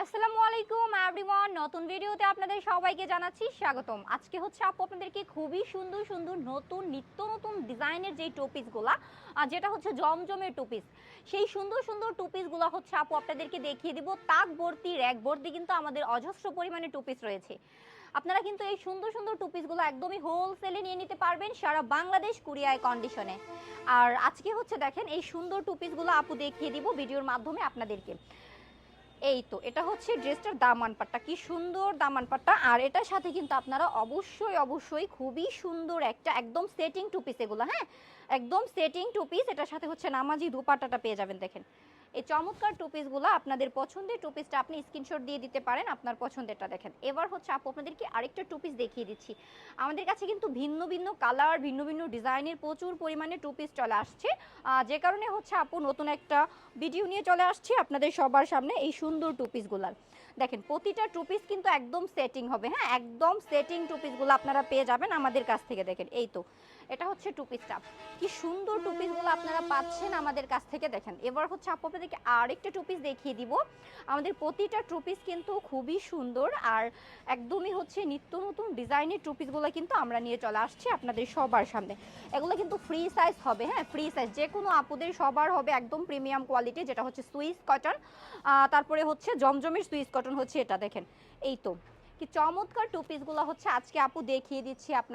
আসসালামু আলাইকুম এভরিওয়ান নতুন ভিডিওতে আপনাদের সবাইকে জানাচ্ছি স্বাগতম। আজকে হচ্ছে আপু আপনাদেরকে খুবই সুন্দর সুন্দর নতুন, নিত্য নতুন ডিজাইনের যেই টপিসগুলা আর যেটা হচ্ছে জমজমের টপিস সেই সুন্দর সুন্দর টপিসগুলো হচ্ছে আপু আপনাদেরকে দেখিয়ে দিব। তাক ভর্তি, র্যাক ভর্তি কিন্তু আমাদের অজস্র পরিমাণে টপিস রয়েছে। আপনারা কিন্তু এই সুন্দর সুন্দর টুপিসগুলো একদমই হোলসেলে নিয়ে নিতে পারবেন সারা বাংলাদেশ কুরিয়ায় কন্ডিশনে আর আজকে হচ্ছে দেখেন, এই সুন্দর টুপিসগুলো আপু দেখিয়ে দিব ভিডিওর মাধ্যমে আপনাদেরকে। এই তো, এটা হচ্ছে ড্রেসটার দামান পাট্টা। কি সুন্দর দামান পাট্টা। আর এটার সাথে কিন্তু আপনারা অবশ্যই অবশ্যই খুবই সুন্দর একটা একদম সেটিং টু পিস এগুলো হ্যাঁ? একদম সেটিং টু পিস এটার সাথে হচ্ছে নামাজি দুপাট্টাটা পেয়ে যাবেন, দেখেন। এই চমৎকার টু পিসগুলো আপনাদের পছন্দের টু পিসটা আপনি স্ক্রিনশট দিয়ে দিতে পারেন, আপনার পছন্দেরটা দেখেন। এবার হচ্ছে আপু, আপনাদেরকে আরেকটা টু পিস দেখিয়ে দিচ্ছি। আমাদের কাছে কিন্তু ভিন্ন ভিন্ন কালার ভিন্ন ভিন্ন ডিজাইনের প্রচুর পরিমাণে টু পিস চলে আসছে। যে কারণে হচ্ছে আপু, নতুন একটা ভিডিও নিয়ে চলে আসছি আপনাদের সবার সামনে এই সুন্দর টু পিসগুলার দেখেন, প্রতিটা টু পিস কিন্তু একদম সেটিং হবে হ্যাঁ? একদম সেটিং টু পিসগুলো আপনারা পেয়ে যাবেন আমাদের কাছ থেকে, দেখেন, এই তো। এটা হচ্ছে টু। পিসটা কি সুন্দর টু পিসগুলো আপনারা পাচ্ছেন আমাদের কাছ থেকে, দেখেন। এবার হচ্ছে আপু আপনাদেরকে আরেকটা টু পিস দেখিয়ে দিব। আমাদের প্রতিটা টু পিস কিন্তু খুবই সুন্দর আর একদমই হচ্ছে নিত্য নতুন ডিজাইনের টু পিসগুলো কিন্তু আমরা নিয়ে চলে আসছি আপনাদের সবার সামনে। এগুলো কিন্তু ফ্রি সাইজ হবে হ্যাঁ ফ্রি সাইজ যে কোনো আপুদের সবার হবে একদম প্রিমিয়াম কোয়ালিটি যেটা হচ্ছে সুইস কটন তারপরে হচ্ছে জমজমের সুইস কটন হচ্ছে এটা, দেখেন। এই তো। কি চমৎকার টু পিসগুলো হচ্ছে আজকে আপু দেখিয়ে দিচ্ছি আপনাদের